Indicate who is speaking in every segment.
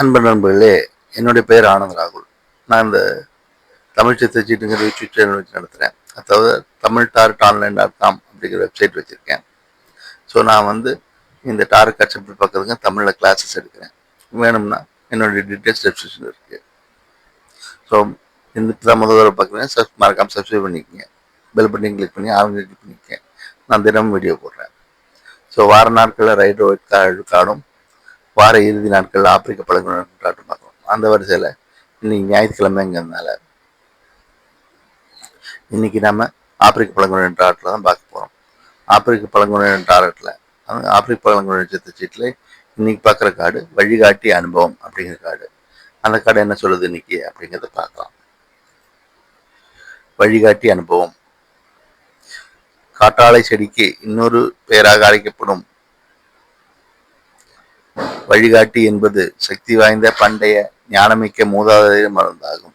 Speaker 1: அன்பு நண்பர்களே என்னுடைய பெயர் ஆனந்த் ராகுல். நான் இந்த தமிழ் சித்தச்சீட்டுங்கிற யூடியூப் சேனல் வச்சு நடத்துகிறேன் அதாவது தமிழ் டார்ட் ஆன்லைன் டாட் காம் அப்படிங்கிற வெப்சைட் வச்சுருக்கேன். ஸோ நான் வந்து இந்த டார்க் கன்செப்ட் பார்க்குறதுக்கு தமிழில் கிளாஸஸ் எடுக்கிறேன். வேணும்னா என்னுடைய டீட்டெயில்ஸ் டெஸ்கிரிப்ஷன் இருக்குது ஸோ இந்த தான் முதல் தடவை பார்க்குறேன். சப் மறக்காமல் சப்ஸ்கிரைப் பண்ணிக்கோங்க. பெல் பட்டன் கிளிக் பண்ணி ஆரஞ்சு கிளிக் பண்ணிக்கங்க. நான் தினமும் வீடியோ போடுறேன். ஸோ வார நாட்களில் ரைட் ஒயிட் கார்டு கார்டும் வார இறுதி நாட்களில் ஆப்பிரிக்க பழங்குடியினர் கொண்டாட்டம் பார்க்கணும். அந்த வரிசையில் இன்னைக்கு ஞாயிற்றுக்கிழமைங்கிறதுனால இன்னைக்கு நம்ம ஆப்பிரிக்க பழங்குடியினர் டாரட்டில் தான் பார்க்க போகிறோம் ஆப்பிரிக்க பழங்குடியினர் டாரட்டில் ஆப்பிரிக்க பழங்குடியினர் சித்த சீட்டில் இன்னைக்கு பார்க்குற காடு வழிகாட்டி அனுபவம் அப்படிங்கிற காடு. அந்த காடு என்ன சொல்லுது இன்னைக்கு அப்படிங்கிறத பார்க்கலாம். வழிகாட்டி அனுபவம். காட்டாளை செடிக்கு இன்னொரு பெயராக அழைக்கப்படும் வழிகாட்டி என்பது சக்தி வாய்ந்த பண்டைய ஞானமிக்க மூதாதைய மருந்தாகும்.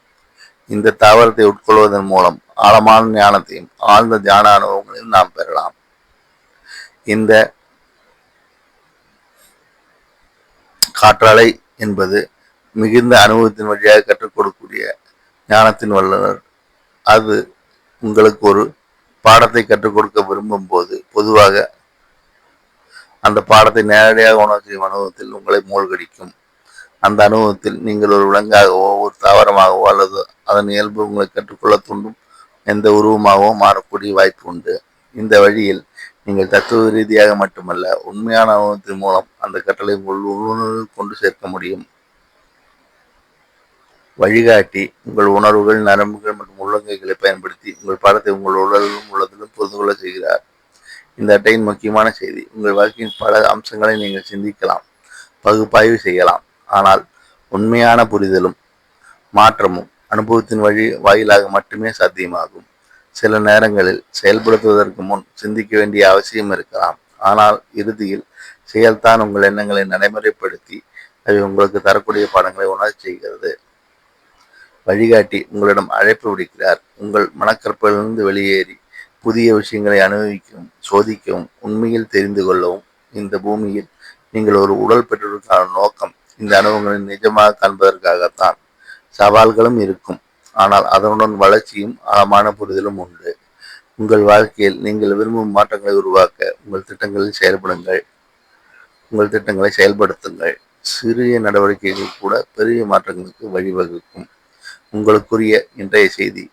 Speaker 1: இந்த தாவரத்தை உட்கொள்வதன் மூலம் ஆழமான ஞானத்தையும் ஆழ்ந்த தியான அனுபவங்களையும் நாம் பெறலாம். இந்த காற்றாலை என்பது மிகுந்த அனுபவத்தின் வழியாக கற்றுக் கொடுக்கக்கூடிய ஞானத்தின் வல்லுநர். அது உங்களுக்கு ஒரு பாடத்தை கற்றுக் கொடுக்க விரும்பும் போது பொதுவாக அந்த பாடத்தை நேரடியாக உணவு செய்யும் அனுபவத்தில் உங்களை மூழ்கடிக்கும். அந்த அனுபவத்தில் நீங்கள் ஒரு விலங்காகவோ ஒரு தாவரமாகவோ அல்லது அதன் இயல்பு உங்களை கற்றுக்கொள்ள தூண்டும் எந்த உருவமாகவோ மாறக்கூடிய வாய்ப்பு உண்டு. இந்த வழியில் நீங்கள் தத்துவ ரீதியாக மட்டுமல்ல உண்மையான அனுபவத்தின் மூலம் அந்த கட்டளை உங்கள் உள்ளுணர்வில் கொண்டு சேர்க்க முடியும். வழிகாட்டி உங்கள் உணர்வுகள் நரம்புகள் மற்றும் உள்ளங்கைகளை பயன்படுத்தி உங்கள் படத்தை உங்கள் உடலிலும் உள்ளதிலும் புரிந்து கொள்ள செய்கிறார். இந்த அட்டையின் முக்கியமான செய்தி உங்கள் வாழ்க்கையின் பல அம்சங்களை நீங்கள் சிந்திக்கலாம் பகுப்பாய்வு செய்யலாம். ஆனால் உண்மையான புரிதலும் மாற்றமும் அனுபவத்தின் வழி வாயிலாக மட்டுமே சாத்தியமாகும். சில நேரங்களில் செயல்படுத்துவதற்கு முன் சிந்திக்க வேண்டிய அவசியம் இருக்கலாம். ஆனால் இறுதியில் செயல்தான் உங்கள் எண்ணங்களை நடைமுறைப்படுத்தி அவை உங்களுக்கு தரக்கூடிய பாடங்களை உணரச் செய்கிறது. வழிகாட்டி உங்களிடம் அழைப்பு விடுக்கிறார். உங்கள் மனக்கற்பலிருந்து வெளியேறி புதிய விஷயங்களை அனுபவிக்கவும் சோதிக்கவும் உண்மையில் தெரிந்து கொள்ளவும் இந்த பூமியில் நீங்கள் ஒரு உடல் பெற்றதற்கான நோக்கம் இந்த அனுபவங்களை நிஜமாக காண்பதற்காகத்தான் சவால்களும் இருக்கும். ஆனால் அதனுடன் வளர்ச்சியும் ஆழமான புரிதலும் உண்டு. உங்கள் வாழ்க்கையில் நீங்கள் விரும்பும் மாற்றங்களை உருவாக்க உங்கள் திட்டங்களில் செயல்படுங்கள். உங்கள் திட்டங்களை செயல்படுத்துங்கள். சிறிய நடவடிக்கைகள் கூட பெரிய மாற்றங்களுக்கு வழிவகுக்கும். உங்களுக்குரிய இன்றைய செய்தி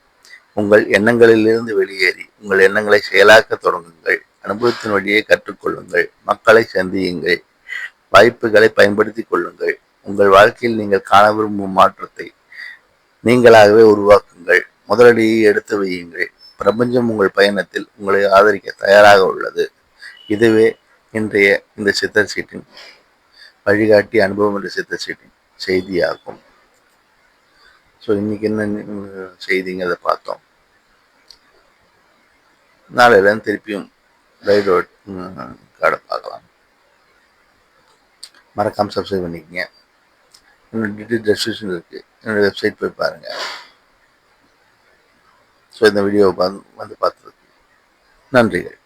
Speaker 1: உங்கள் எண்ணங்களிலிருந்து வெளியேறி உங்கள் எண்ணங்களை செயலாக்க தொடங்குங்கள். அனுபவத்தின் வழியை கற்றுக்கொள்ளுங்கள். மக்களை சந்தியுங்கள். வாய்ப்புகளை பயன்படுத்திக் கொள்ளுங்கள். உங்கள் வாழ்க்கையில் நீங்கள் காண விரும்பும் மாற்றத்தை நீங்களாகவே உருவாக்குங்கள். முதலடியை எடுத்து வையுங்கள். பிரபஞ்சம் உங்கள் பயணத்தில் உங்களை ஆதரிக்க தயாராக உள்ளது. இதுவே இன்றைய இந்த சித்தர் சீட்டின் வழிகாட்டி அனுபவம் என்ற சித்தர் சீட்டின் செய்தியாகும். ஸோ இன்னைக்கு என்ன செய்திங்கிறத பார்த்தோம். நாளையிலேருந்து திருப்பியும் ரைட் கார்டை பார்க்கலாம். மறக்காமல் சப்ஸ்கிரைப் பண்ணிக்கங்க. என்னோட டீட்டெயில் டெஸ்கிரிப்ஷன் இருக்குது என்னோடய வெப்சைட் போய் பாருங்கள் ஸோ இந்த வீடியோவை பார்த்து வந்து பார்த்ததுக்கு நன்றிகள்.